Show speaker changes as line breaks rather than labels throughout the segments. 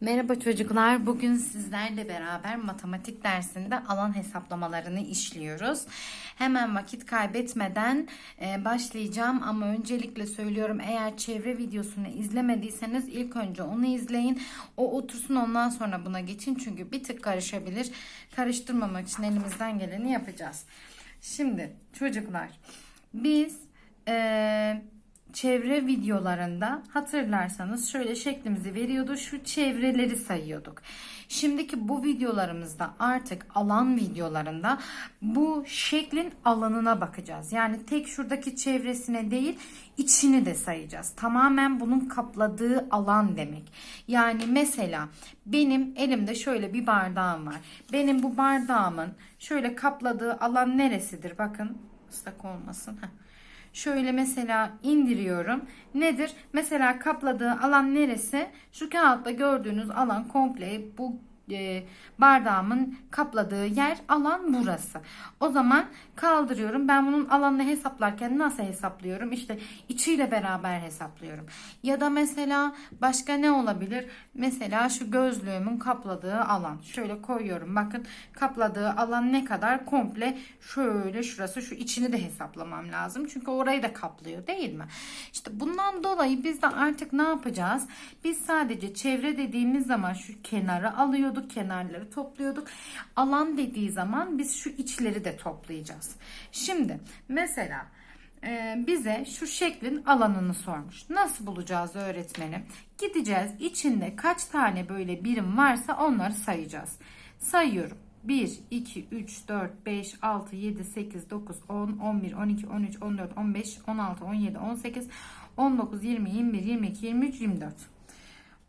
Merhaba çocuklar. Bugün sizlerle beraber matematik dersinde alan hesaplamalarını işliyoruz. Hemen vakit kaybetmeden e, başlayacağım ama öncelikle söylüyorum eğer çevre videosunu izlemediyseniz ilk önce onu izleyin. O otursun ondan sonra buna geçin çünkü bir tık karışabilir. Karıştırmamak için elimizden geleni yapacağız. Şimdi çocuklar biz ee, çevre videolarında hatırlarsanız şöyle şeklimizi veriyordu. Şu çevreleri sayıyorduk. Şimdiki bu videolarımızda artık alan videolarında bu şeklin alanına bakacağız. Yani tek şuradaki çevresine değil içini de sayacağız. Tamamen bunun kapladığı alan demek. Yani mesela benim elimde şöyle bir bardağım var. Benim bu bardağımın şöyle kapladığı alan neresidir? Bakın ıslak olmasın. Heh şöyle mesela indiriyorum. Nedir? Mesela kapladığı alan neresi? Şu kağıtta gördüğünüz alan komple bu e, bardağımın kapladığı yer alan burası. O zaman kaldırıyorum. Ben bunun alanını hesaplarken nasıl hesaplıyorum? İşte içiyle beraber hesaplıyorum. Ya da mesela başka ne olabilir? Mesela şu gözlüğümün kapladığı alan. Şöyle koyuyorum. Bakın kapladığı alan ne kadar? Komple şöyle şurası şu içini de hesaplamam lazım. Çünkü orayı da kaplıyor değil mi? İşte bundan dolayı biz de artık ne yapacağız? Biz sadece çevre dediğimiz zaman şu kenarı alıyoruz topluyorduk, kenarları topluyorduk. Alan dediği zaman biz şu içleri de toplayacağız. Şimdi mesela e, bize şu şeklin alanını sormuş. Nasıl bulacağız öğretmenim? Gideceğiz içinde kaç tane böyle birim varsa onları sayacağız. Sayıyorum. 1, 2, 3, 4, 5, 6, 7, 8, 9, 10, 11, 12, 13, 14, 15, 16, 17, 18, 19, 20, 21, 22, 23, 24.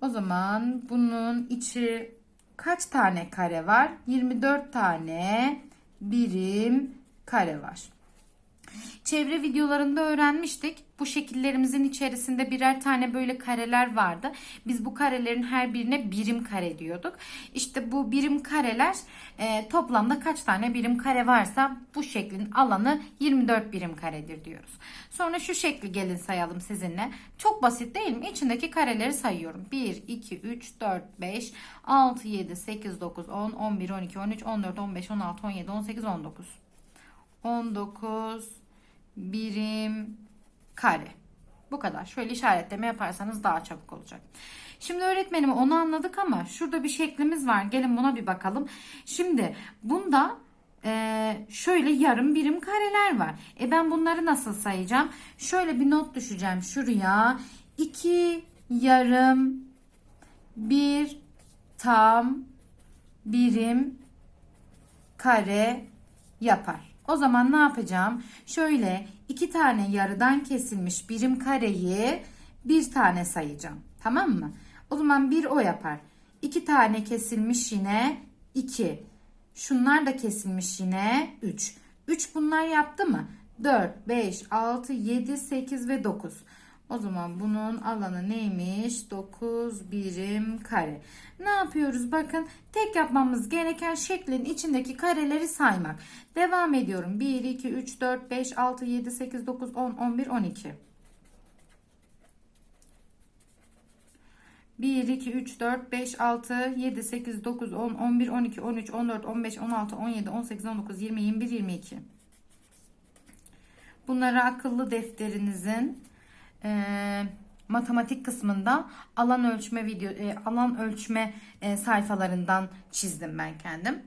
O zaman bunun içi kaç tane kare var? 24 tane birim kare var. Çevre videolarında öğrenmiştik. Bu şekillerimizin içerisinde birer tane böyle kareler vardı. Biz bu karelerin her birine birim kare diyorduk. İşte bu birim kareler e, toplamda kaç tane birim kare varsa bu şeklin alanı 24 birim karedir diyoruz. Sonra şu şekli gelin sayalım sizinle. Çok basit değil mi? İçindeki kareleri sayıyorum. 1, 2, 3, 4, 5, 6, 7, 8, 9, 10, 11, 12, 13, 14, 15, 16, 17, 18, 19. 19 birim kare. Bu kadar. Şöyle işaretleme yaparsanız daha çabuk olacak. Şimdi öğretmenim onu anladık ama şurada bir şeklimiz var. Gelin buna bir bakalım. Şimdi bunda e, şöyle yarım birim kareler var. E ben bunları nasıl sayacağım? Şöyle bir not düşeceğim şuraya. 2 yarım bir tam birim kare yapar. O zaman ne yapacağım? Şöyle iki tane yarıdan kesilmiş birim kareyi bir tane sayacağım. Tamam mı? O zaman bir o yapar. İki tane kesilmiş yine iki. Şunlar da kesilmiş yine üç. Üç bunlar yaptı mı? 4, 5, 6, 7, 8 ve 9. O zaman bunun alanı neymiş? 9 birim kare. Ne yapıyoruz? Bakın tek yapmamız gereken şeklin içindeki kareleri saymak. Devam ediyorum. 1, 2, 3, 4, 5, 6, 7, 8, 9, 10, 11, 12. 1, 2, 3, 4, 5, 6, 7, 8, 9, 10, 11, 12, 13, 14, 15, 16, 17, 18, 19, 20, 21, 22. Bunları akıllı defterinizin e, matematik kısmında alan ölçme video e, alan ölçme e, sayfalarından çizdim ben kendim.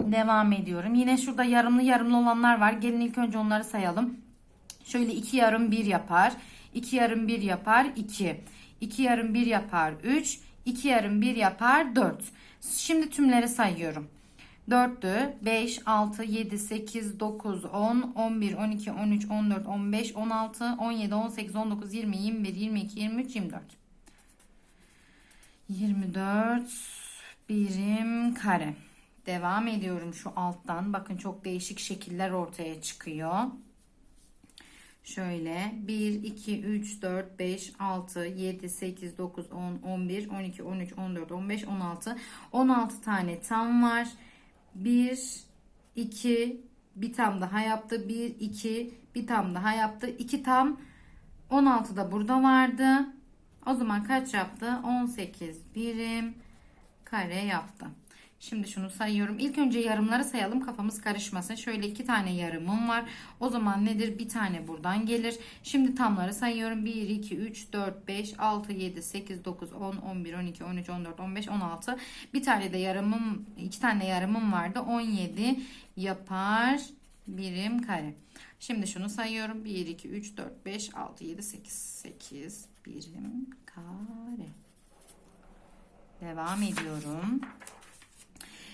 Devam ediyorum. Yine şurada yarımlı yarımlı olanlar var. Gelin ilk önce onları sayalım. Şöyle iki yarım bir yapar. 2 yarım bir yapar iki, 2 yarım bir yapar üç, 2 yarım bir yapar dört. Şimdi tümleri sayıyorum. 4'tü. 5, 6, 7, 8, 9, 10, 11, 12, 13, 14, 15, 16, 17, 18, 19, 20, 21, 22, 23, 24. 24 birim kare. Devam ediyorum şu alttan. Bakın çok değişik şekiller ortaya çıkıyor. Şöyle 1, 2, 3, 4, 5, 6, 7, 8, 9, 10, 11, 12, 13, 14, 15, 16. 16 tane tam var. 1 2 bir tam daha yaptı. 1 2 bir tam daha yaptı. 2 tam 16 da burada vardı. O zaman kaç yaptı? 18 birim kare yaptı. Şimdi şunu sayıyorum. İlk önce yarımları sayalım kafamız karışmasın. Şöyle iki tane yarımım var. O zaman nedir? Bir tane buradan gelir. Şimdi tamları sayıyorum. 1, 2, 3, 4, 5, 6, 7, 8, 9, 10, 11, 12, 13, 14, 15, 16. Bir tane de yarımım, iki tane yarımım vardı. 17 yapar birim kare. Şimdi şunu sayıyorum. 1, 2, 3, 4, 5, 6, 7, 8, 8 birim kare. Devam ediyorum.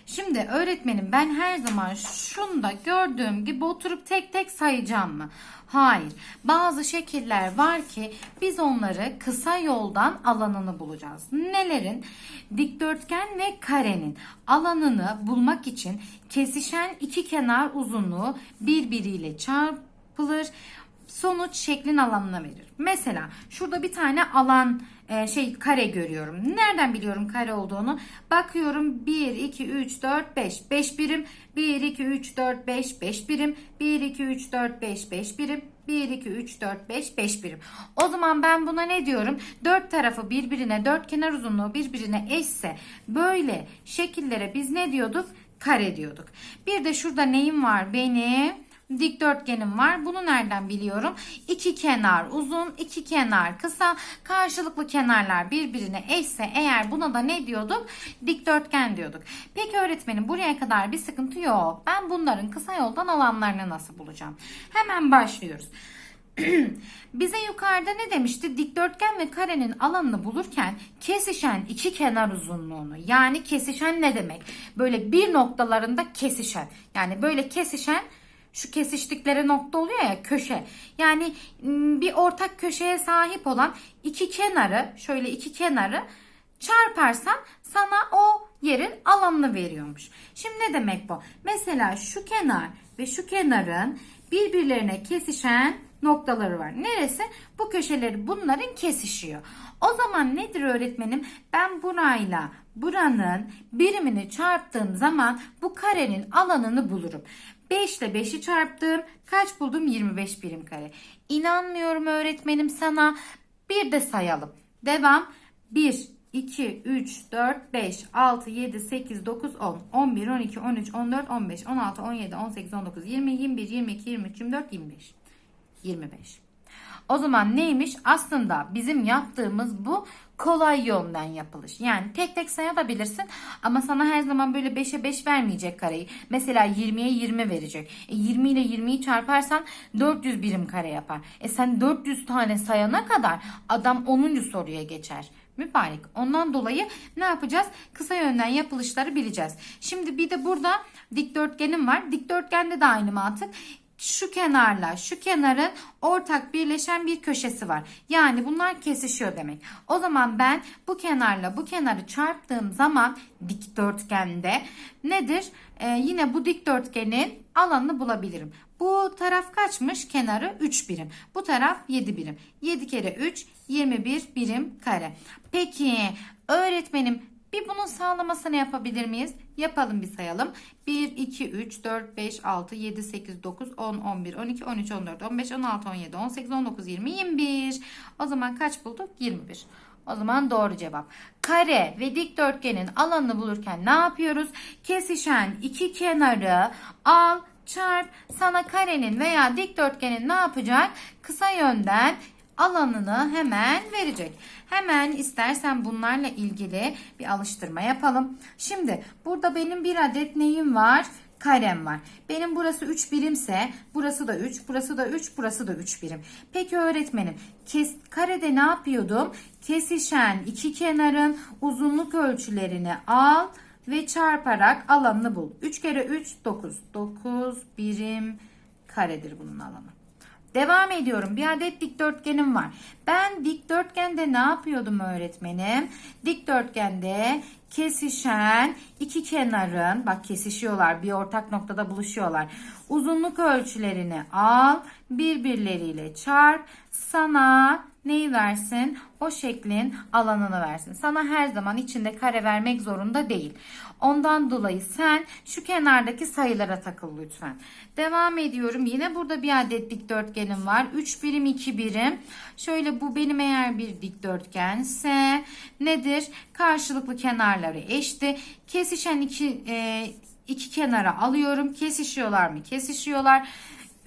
Şimdi öğretmenim ben her zaman şunda gördüğüm gibi oturup tek tek sayacağım mı? Hayır. Bazı şekiller var ki biz onları kısa yoldan alanını bulacağız. Nelerin? Dikdörtgen ve karenin alanını bulmak için kesişen iki kenar uzunluğu birbiriyle çarpılır. Sonuç şeklin alanına verir. Mesela şurada bir tane alan e, şey kare görüyorum. Nereden biliyorum kare olduğunu? Bakıyorum 1, 2, 3, 4, 5. 5 birim. 1, 2, 3, 4, 5, 5 birim. 1, 2, 3, 4, 5, 5 birim. 1, 2, 3, 4, 5, 5 birim. O zaman ben buna ne diyorum? 4 tarafı birbirine, 4 kenar uzunluğu birbirine eşse böyle şekillere biz ne diyorduk? Kare diyorduk. Bir de şurada neyim var? Benim dikdörtgenim var. Bunu nereden biliyorum? İki kenar uzun, iki kenar kısa. Karşılıklı kenarlar birbirine eşse eğer buna da ne diyorduk? Dikdörtgen diyorduk. Peki öğretmenim buraya kadar bir sıkıntı yok. Ben bunların kısa yoldan alanlarını nasıl bulacağım? Hemen başlıyoruz. Bize yukarıda ne demişti? Dikdörtgen ve karenin alanını bulurken kesişen iki kenar uzunluğunu yani kesişen ne demek? Böyle bir noktalarında kesişen yani böyle kesişen şu kesiştikleri nokta oluyor ya köşe. Yani ıı, bir ortak köşeye sahip olan iki kenarı şöyle iki kenarı çarparsan sana o yerin alanını veriyormuş. Şimdi ne demek bu? Mesela şu kenar ve şu kenarın birbirlerine kesişen noktaları var. Neresi? Bu köşeleri bunların kesişiyor. O zaman nedir öğretmenim? Ben burayla buranın birimini çarptığım zaman bu karenin alanını bulurum. 5 ile 5'i çarptım. Kaç buldum? 25 birim kare. İnanmıyorum öğretmenim sana. Bir de sayalım. Devam. 1, 2, 3, 4, 5, 6, 7, 8, 9, 10, 11, 12, 13, 14, 15, 16, 17, 18, 19, 20, 21, 22, 23, 24, 25. 25. O zaman neymiş? Aslında bizim yaptığımız bu kolay yoldan yapılış. Yani tek tek sayabilirsin ama sana her zaman böyle 5'e 5 vermeyecek kareyi. Mesela 20'ye 20 verecek. E 20 ile 20'yi çarparsan 400 birim kare yapar. E sen 400 tane sayana kadar adam 10. soruya geçer mübarek. Ondan dolayı ne yapacağız? Kısa yönden yapılışları bileceğiz. Şimdi bir de burada dikdörtgenim var. Dikdörtgende de aynı mantık şu kenarla şu kenarın ortak birleşen bir köşesi var. Yani bunlar kesişiyor demek. O zaman ben bu kenarla bu kenarı çarptığım zaman dikdörtgende nedir? Ee, yine bu dikdörtgenin alanını bulabilirim. Bu taraf kaçmış? Kenarı 3 birim. Bu taraf 7 birim. 7 kere 3 21 birim kare. Peki öğretmenim bir bunun sağlamasını yapabilir miyiz? Yapalım bir sayalım. 1, 2, 3, 4, 5, 6, 7, 8, 9, 10, 11, 12, 13, 14, 15, 16, 17, 18, 19, 20, 21. O zaman kaç bulduk? 21. O zaman doğru cevap. Kare ve dikdörtgenin alanını bulurken ne yapıyoruz? Kesişen iki kenarı al çarp sana karenin veya dikdörtgenin ne yapacak? Kısa yönden alanını hemen verecek. Hemen istersen bunlarla ilgili bir alıştırma yapalım. Şimdi burada benim bir adet neyim var? karem var. Benim burası 3 birimse burası da 3, burası da 3, burası da 3 birim. Peki öğretmenim kes, karede ne yapıyordum? Kesişen iki kenarın uzunluk ölçülerini al ve çarparak alanını bul. 3 kere 3 9. 9 birim karedir bunun alanı. Devam ediyorum. Bir adet dikdörtgenim var. Ben dikdörtgende ne yapıyordum öğretmenim? Dikdörtgende kesişen iki kenarın bak kesişiyorlar bir ortak noktada buluşuyorlar. Uzunluk ölçülerini al birbirleriyle çarp sana neyi versin o şeklin alanını versin. Sana her zaman içinde kare vermek zorunda değil. Ondan dolayı sen şu kenardaki sayılara takıl lütfen. Devam ediyorum. Yine burada bir adet dikdörtgenim var. 3 birim 2 birim. Şöyle bu benim eğer bir dikdörtgense nedir? Karşılıklı kenarları eşti. Kesişen iki, e, iki kenara alıyorum. Kesişiyorlar mı? Kesişiyorlar.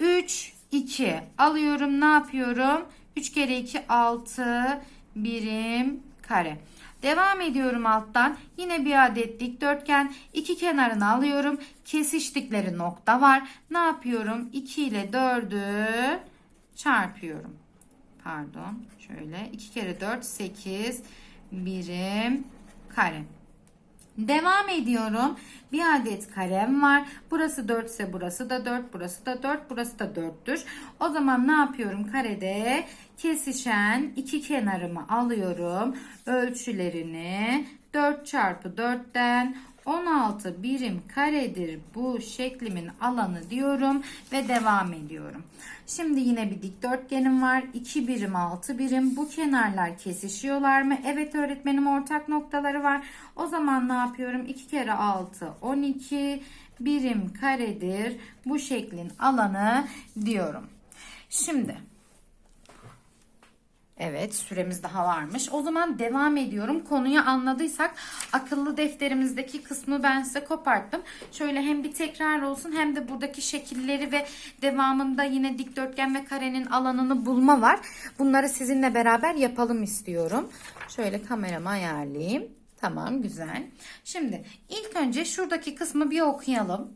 3 2 alıyorum. Ne yapıyorum? 3 kere 2 6 birim kare. Devam ediyorum alttan. Yine bir adet dikdörtgen. iki kenarını alıyorum. Kesiştikleri nokta var. Ne yapıyorum? 2 ile 4'ü çarpıyorum. Pardon. Şöyle 2 kere 4 8 birim kare. Devam ediyorum. Bir adet kalem var. Burası 4 ise burası da 4, burası da 4, burası da 4'tür. O zaman ne yapıyorum? Karede kesişen iki kenarımı alıyorum. Ölçülerini 4 çarpı 4'ten 16 birim karedir bu şeklimin alanı diyorum ve devam ediyorum. Şimdi yine bir dikdörtgenim var. 2 birim 6 birim. Bu kenarlar kesişiyorlar mı? Evet öğretmenim ortak noktaları var. O zaman ne yapıyorum? 2 kere 6 12 birim karedir bu şeklin alanı diyorum. Şimdi Evet süremiz daha varmış. O zaman devam ediyorum. Konuyu anladıysak akıllı defterimizdeki kısmı ben size koparttım. Şöyle hem bir tekrar olsun hem de buradaki şekilleri ve devamında yine dikdörtgen ve karenin alanını bulma var. Bunları sizinle beraber yapalım istiyorum. Şöyle kameramı ayarlayayım. Tamam güzel. Şimdi ilk önce şuradaki kısmı bir okuyalım.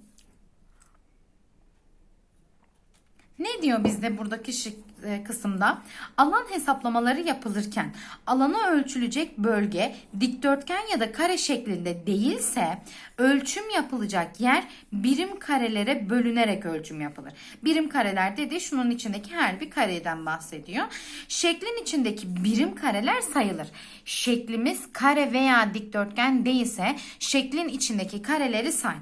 Ne diyor bizde buradaki şık, e, kısımda alan hesaplamaları yapılırken alanı ölçülecek bölge dikdörtgen ya da kare şeklinde değilse ölçüm yapılacak yer birim karelere bölünerek ölçüm yapılır. Birim kareler dedi şunun içindeki her bir kareden bahsediyor. Şeklin içindeki birim kareler sayılır. Şeklimiz kare veya dikdörtgen değilse şeklin içindeki kareleri say.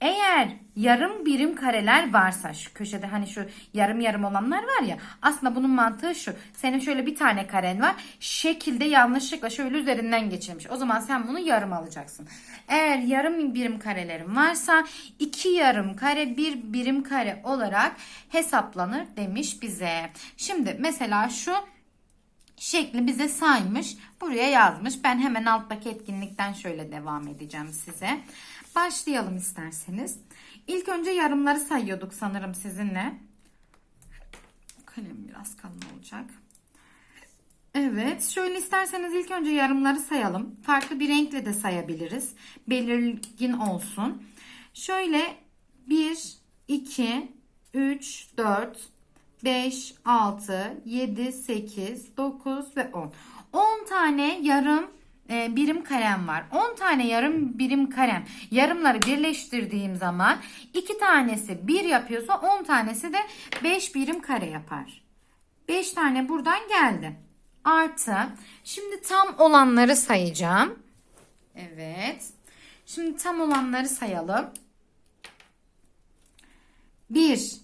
Eğer yarım birim kareler varsa şu köşede hani şu yarım yarım olanlar var ya aslında bunun mantığı şu. Senin şöyle bir tane karen var. Şekilde yanlışlıkla şöyle üzerinden geçirmiş. O zaman sen bunu yarım alacaksın. Eğer yarım birim karelerin varsa iki yarım kare bir birim kare olarak hesaplanır demiş bize. Şimdi mesela şu şekli bize saymış. Buraya yazmış. Ben hemen alttaki etkinlikten şöyle devam edeceğim size. Başlayalım isterseniz. İlk önce yarımları sayıyorduk sanırım sizinle. Kalem biraz kalın olacak. Evet şöyle isterseniz ilk önce yarımları sayalım. Farklı bir renkle de sayabiliriz. Belirgin olsun. Şöyle 1, 2, 3, 4, 5, 6, 7, 8, 9 ve 10. 10 tane yarım e, birim karem var. 10 tane yarım birim karem. Yarımları birleştirdiğim zaman 2 tanesi 1 yapıyorsa 10 tanesi de 5 birim kare yapar. 5 tane buradan geldi. Artı şimdi tam olanları sayacağım. Evet. Şimdi tam olanları sayalım. 1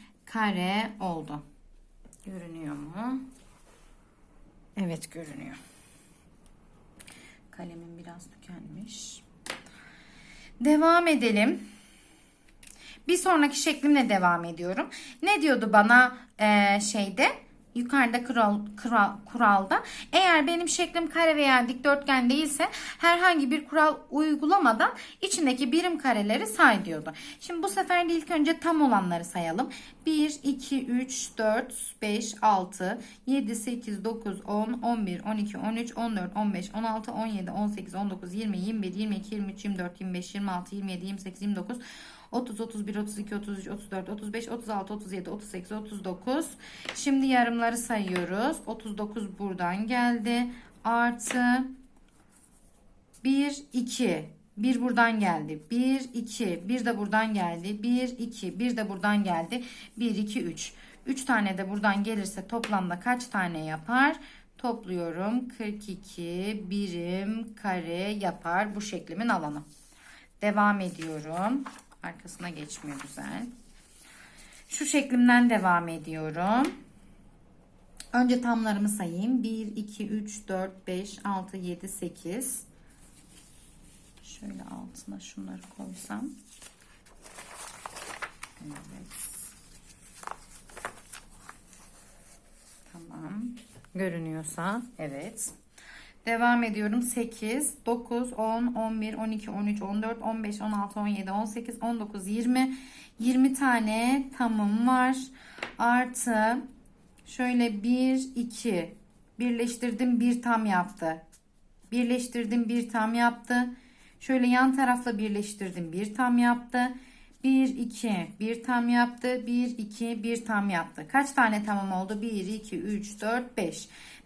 kare oldu. Görünüyor mu? Evet görünüyor. Kalemim biraz tükenmiş. Devam edelim. Bir sonraki şeklimle devam ediyorum. Ne diyordu bana e, şeyde? yukarıda kural, kural, kuralda eğer benim şeklim kare veya dikdörtgen değilse herhangi bir kural uygulamadan içindeki birim kareleri say diyordu. Şimdi bu sefer de ilk önce tam olanları sayalım. 1, 2, 3, 4, 5, 6, 7, 8, 9, 10, 11, 12, 13, 14, 15, 16, 17, 18, 19, 20, 21, 22, 23, 24, 25, 26, 27, 28, 29, 30, 31, 32, 33, 34, 35, 36, 37, 38, 39. Şimdi yarımları sayıyoruz. 39 buradan geldi. Artı 1, 2. 1 buradan geldi. 1, 2. 1 de buradan geldi. 1, 2. 1 de buradan geldi. 1, 2, 3. 3 tane de buradan gelirse toplamda kaç tane yapar? Topluyorum. 42 birim kare yapar bu şeklimin alanı. Devam ediyorum. Arkasına geçmiyor güzel. Şu şeklimden devam ediyorum. Önce tamlarımı sayayım. 1, 2, 3, 4, 5, 6, 7, 8. Şöyle altına şunları koysam. Evet. Tamam. Görünüyorsa evet. Devam ediyorum. 8, 9, 10, 11, 12, 13, 14, 15, 16, 17, 18, 19, 20. 20 tane tamım var. Artı şöyle 1, 2. Birleştirdim bir tam yaptı. Birleştirdim bir tam yaptı. Şöyle yan tarafla birleştirdim bir tam yaptı. 1, 2, 1 tam yaptı. 1, 2, 1 tam yaptı. Kaç tane tamam oldu? 1, 2, 3, 4, 5.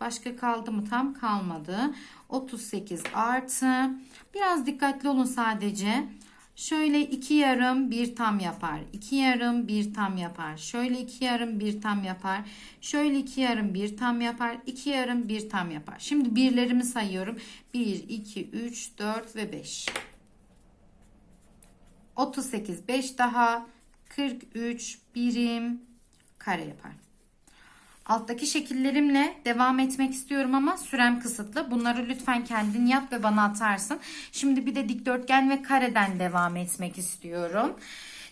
Başka kaldı mı? Tam kalmadı. 38 artı. Biraz dikkatli olun sadece. Şöyle iki yarım bir tam yapar. İki yarım bir tam yapar. Şöyle iki yarım bir tam yapar. Şöyle iki yarım bir tam yapar. İki yarım bir tam yapar. Şimdi birlerimi sayıyorum. 1, 2, 3, 4 ve 5. 38, 5 daha. 43 birim kare yapar. Alttaki şekillerimle devam etmek istiyorum ama sürem kısıtlı. Bunları lütfen kendin yap ve bana atarsın. Şimdi bir de dikdörtgen ve kareden devam etmek istiyorum.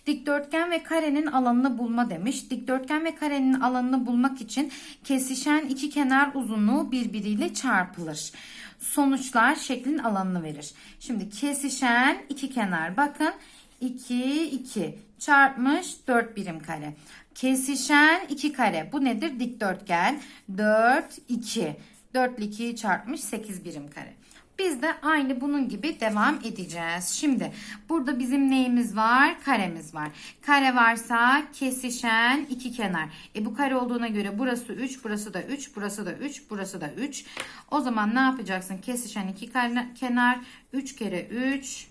Dikdörtgen ve karenin alanını bulma demiş. Dikdörtgen ve karenin alanını bulmak için kesişen iki kenar uzunluğu birbiriyle çarpılır. Sonuçlar şeklin alanını verir. Şimdi kesişen iki kenar bakın 2 2 çarpmış 4 birim kare. Kesişen 2 kare. Bu nedir? Dikdörtgen. 4, 2. 4 ile 2'yi çarpmış 8 birim kare. Biz de aynı bunun gibi devam edeceğiz. Şimdi burada bizim neyimiz var? Karemiz var. Kare varsa kesişen iki kenar. E bu kare olduğuna göre burası 3, burası da 3, burası da 3, burası da 3. O zaman ne yapacaksın? Kesişen iki kenar 3 kere 3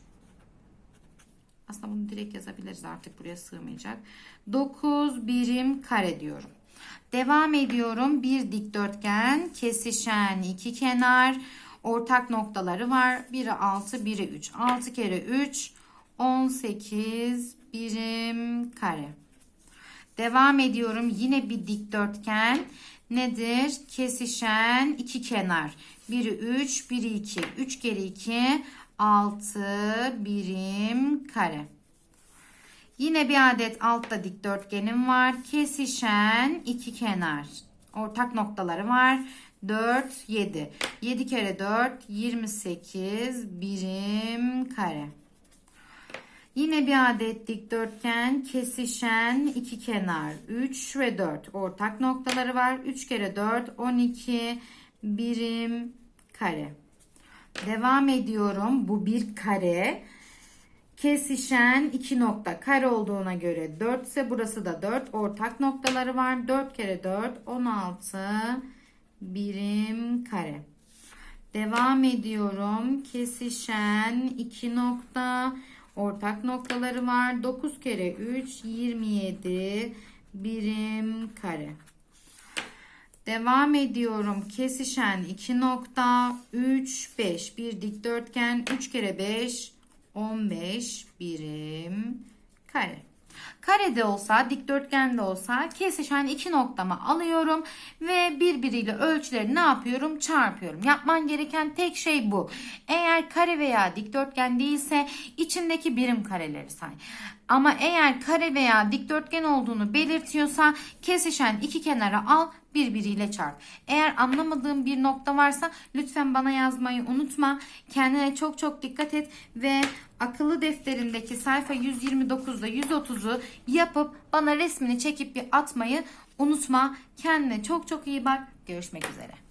aslında bunu direkt yazabiliriz artık buraya sığmayacak. 9 birim kare diyorum. Devam ediyorum. Bir dikdörtgen, kesişen iki kenar, ortak noktaları var. Biri 6, biri 3. 6 kere 3 18 birim kare. Devam ediyorum. Yine bir dikdörtgen nedir? Kesişen iki kenar. Biri 3, biri 2. 3 kere 2 6 birim kare. Yine bir adet altta dikdörtgenim var. Kesişen iki kenar. Ortak noktaları var. 4, 7. 7 kere 4, 28 birim kare. Yine bir adet dikdörtgen kesişen iki kenar 3 ve 4 ortak noktaları var. 3 kere 4 12 birim kare. Devam ediyorum. Bu bir kare. Kesişen iki nokta kare olduğuna göre 4 ise burası da 4. Ortak noktaları var. 4 kere 4 16 birim kare. Devam ediyorum. Kesişen iki nokta ortak noktaları var. 9 kere 3 27 birim kare. Devam ediyorum. Kesişen 2 nokta 3 5 bir dikdörtgen 3 kere 5 15 birim kare. Karede olsa dikdörtgen de olsa kesişen iki noktamı alıyorum ve birbiriyle ölçüleri ne yapıyorum? Çarpıyorum. Yapman gereken tek şey bu. Eğer kare veya dikdörtgen değilse içindeki birim kareleri say. Ama eğer kare veya dikdörtgen olduğunu belirtiyorsa kesişen iki kenara al birbiriyle çarp. Eğer anlamadığım bir nokta varsa lütfen bana yazmayı unutma. Kendine çok çok dikkat et ve akıllı defterindeki sayfa 129'da 130'u yapıp bana resmini çekip bir atmayı unutma. Kendine çok çok iyi bak. Görüşmek üzere.